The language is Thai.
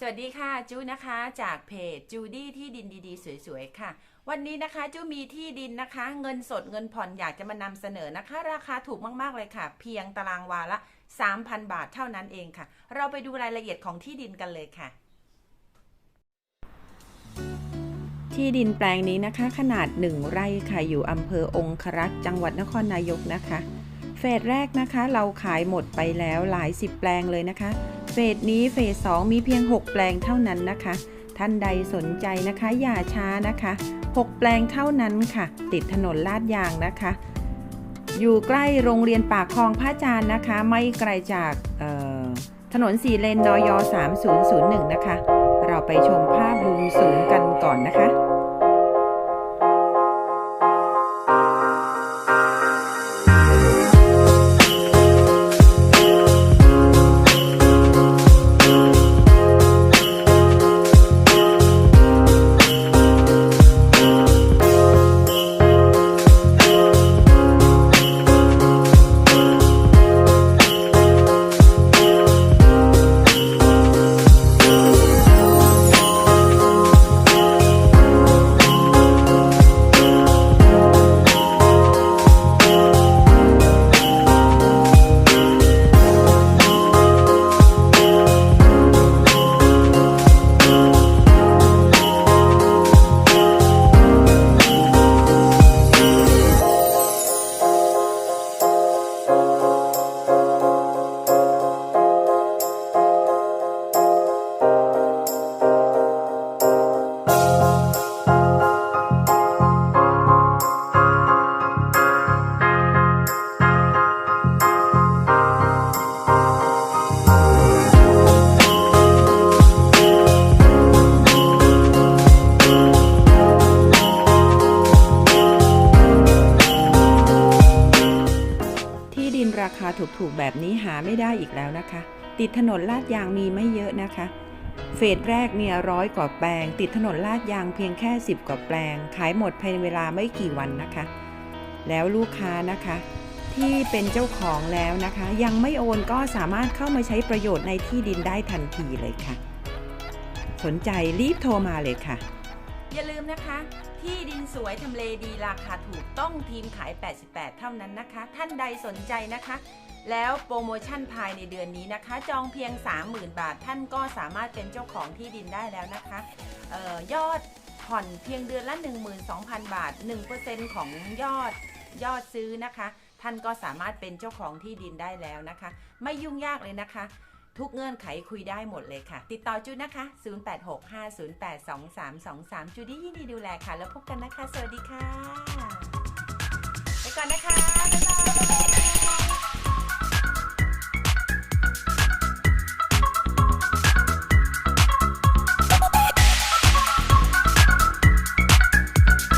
สวัสดีค่ะจูนะคะจากเพจจูดี้ที่ดินดีๆ สวยๆ ค่ะ วันนี้นะคะจูมีที่ดินนะคะ เงินสดเงินผ่อนอยากจะมานำเสนอนะคะ ราคาถูกมากๆเลยค่ะ เพียงตารางวาละ 3,000 บาทเท่านั้นเองค่ะ เราไปดูรายละเอียดของที่ดินกันเลยค่ะ ที่ดินแปลงนี้นะคะ ขนาด 1 ไร่ค่ะอยู่อำเภอองครักษ์จังหวัดนครนายกนะคะ เฟสแรกนะคะ เราขายหมดไปแล้วหลายสิบแปลงเลยนะคะ เฟสนี้เฟส2มีเพียง 6 แปลงเท่านั้นนะคะ ท่านใดสนใจนะคะ อย่าช้านะคะ 6 แปลงเท่านั้นค่ะ ติดถนนลาดยางนะคะ อยู่ใกล้โรงเรียนปากคลองพระจานทร์นะคะ ไม่ไกลจากถนนสี่เลนนอย3001 นะคะ เราไปชมภาพมุมสูงกันก่อนนะคะาถูกๆแบบนี้หาไม่ได้อีกแล้วนะคะ ติดถนนลาดยางมีไม่เยอะนะคะ เฟสแรกเนี่ยร้อยกว่าแปลง ติดถนนลาดยางเพียงแค่ 10 กว่าแปลง ขายหมดภายในเวลาไม่กี่วันนะคะ แล้วลูกค้านะคะ ที่เป็นเจ้าของแล้วนะคะ ยังไม่โอนก็สามารถเข้ามาใช้ประโยชน์ในที่ดินได้ทันทีเลยค่ะ สนใจรีบโทรมาเลยค่ะ อย่าลืมนะคะ ที่ดินสวยทำเลดีราคาถูกต้องทีมขาย 88 เท่านั้นนะคะ ท่านใดสนใจนะคะ แล้วโปรโมชั่นภายในเดือนนี้นะคะ จองเพียง 30,000 บาท ท่านก็สามารถเป็นเจ้าของที่ดินได้แล้วนะคะออยอดผ่อนเพียงเดือนละ 12,000 บาท 1%ของยอดยอดซื้อนะคะ ท่านก็สามารถเป็นเจ้าของที่ดินได้แล้วนะคะ ไม่ยุ่งยากเลยนะคะ ทุกเงื่อนไขคุยได้หมดเลยค่ะ ติดต่อจูนะคะ 0865082323 จูดี้ยินดีดูแลค่ะ แล้วพบกันนะคะ สวัสดีค่ะ ไปก่อนนะคะ